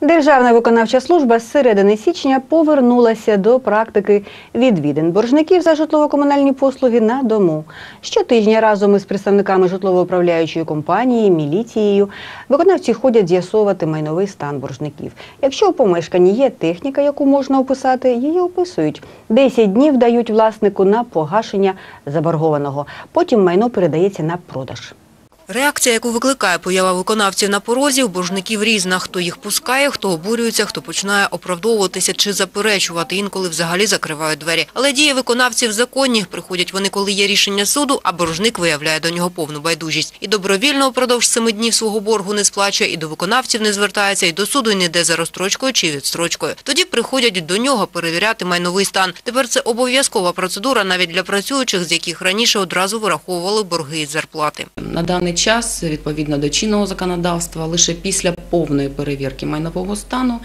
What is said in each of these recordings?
Державна виконавча служба з середини січня повернулася до практики відвідин боржників за житлово-комунальні послуги на дому. Щотижня разом із представниками житлово-управляючої компанії, міліцією виконавці ходять з'ясовувати майновий стан боржників. Якщо у помешканні є техніка, яку можна описати, її описують. 10 днів дають власнику на погашення заборгованого. Потім майно передається на продаж. Реакція, яку викликає поява виконавців на порозі, у боржників різна. Хто їх пускає, хто обурюється, хто починає оправдовуватися чи заперечувати, інколи взагалі закривають двері. Але дії виконавців законні. Приходять вони, коли є рішення суду, а боржник виявляє до нього повну байдужість. І добровільно впродовж семи днів свого боргу не сплачує, і до виконавців не звертається, і до суду не йде за розстрочкою чи відстрочкою. Тоді приходять до нього перевіряти майновий стан. Тепер це обов'язкова процедура навіть для працюючих, з яких раніше одразу вираховували борги із зарплати. На даний час, відповідно до чинного законодавства, лише після повної перевірки майнового стану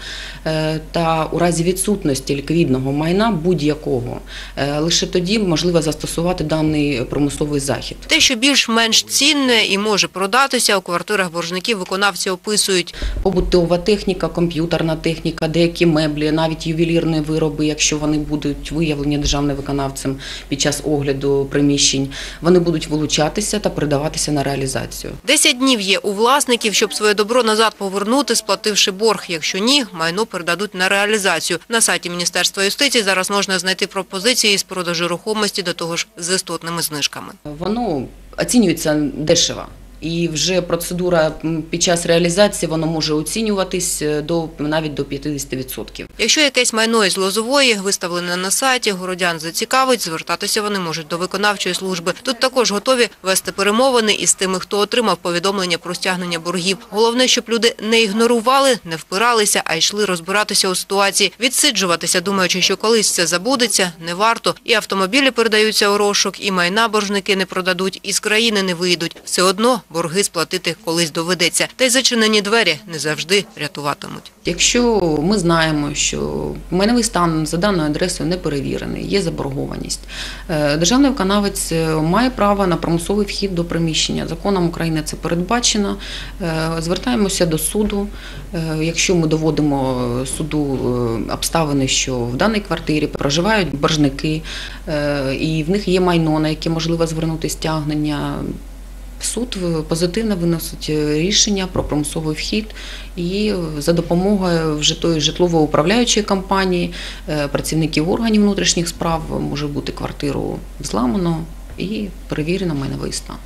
е, та у разі відсутності ліквідного майна будь-якого, е, лише тоді можливо застосувати даний примусовий захід. Те, що більш-менш цінне і може продатися, у квартирах боржників виконавці описують. Побутова техніка, комп'ютерна техніка, деякі меблі, навіть ювелірні вироби, якщо вони будуть виявлені державним виконавцем під час огляду приміщень, вони будуть вилучатися та передаватися на реалізацію. 10 днів є у власників, щоб своє добро назад повернути, сплативши борг. Якщо ні, майно передадуть на реалізацію. На сайті Міністерства юстиції зараз можна знайти пропозиції з продажу рухомості до того ж з істотними знижками. Воно оцінюється дешево. І вже процедура під час реалізації воно може оцінюватись е, до навіть до 50%. Якщо якесь майно із Лозової виставлене на сайті, городян зацікавить, звертатися вони можуть до виконавчої служби. Тут також готові вести перемовини із тими, хто отримав повідомлення про стягнення боргів. Головне, щоб люди не ігнорували, не впиралися, а йшли розбиратися у ситуації, відсиджуватися, думаючи, що колись це забудеться, не варто. І автомобілі передаються у розшук, і майна боржники не продадуть, і з країни не вийдуть. Все одно борги сплатити колись доведеться. Та й зачинені двері не завжди рятуватимуть. Якщо ми знаємо, що майновий стан за даною адресою не перевірений, є заборгованість, е, державний виконавець е, має право на примусовий вхід до приміщення. Законом України це передбачено. Е, Звертаємося до суду. Якщо ми доводимо суду обставини, що в даній квартирі проживають боржники, і в них є майно, на яке можливо звернути стягнення. Суд позитивно виносить е, рішення про примусовий вхід і е, за допомогою житлової управляючої компанії, е, працівників органів внутрішніх справ може бути квартиру зламано і перевірено майновий стан.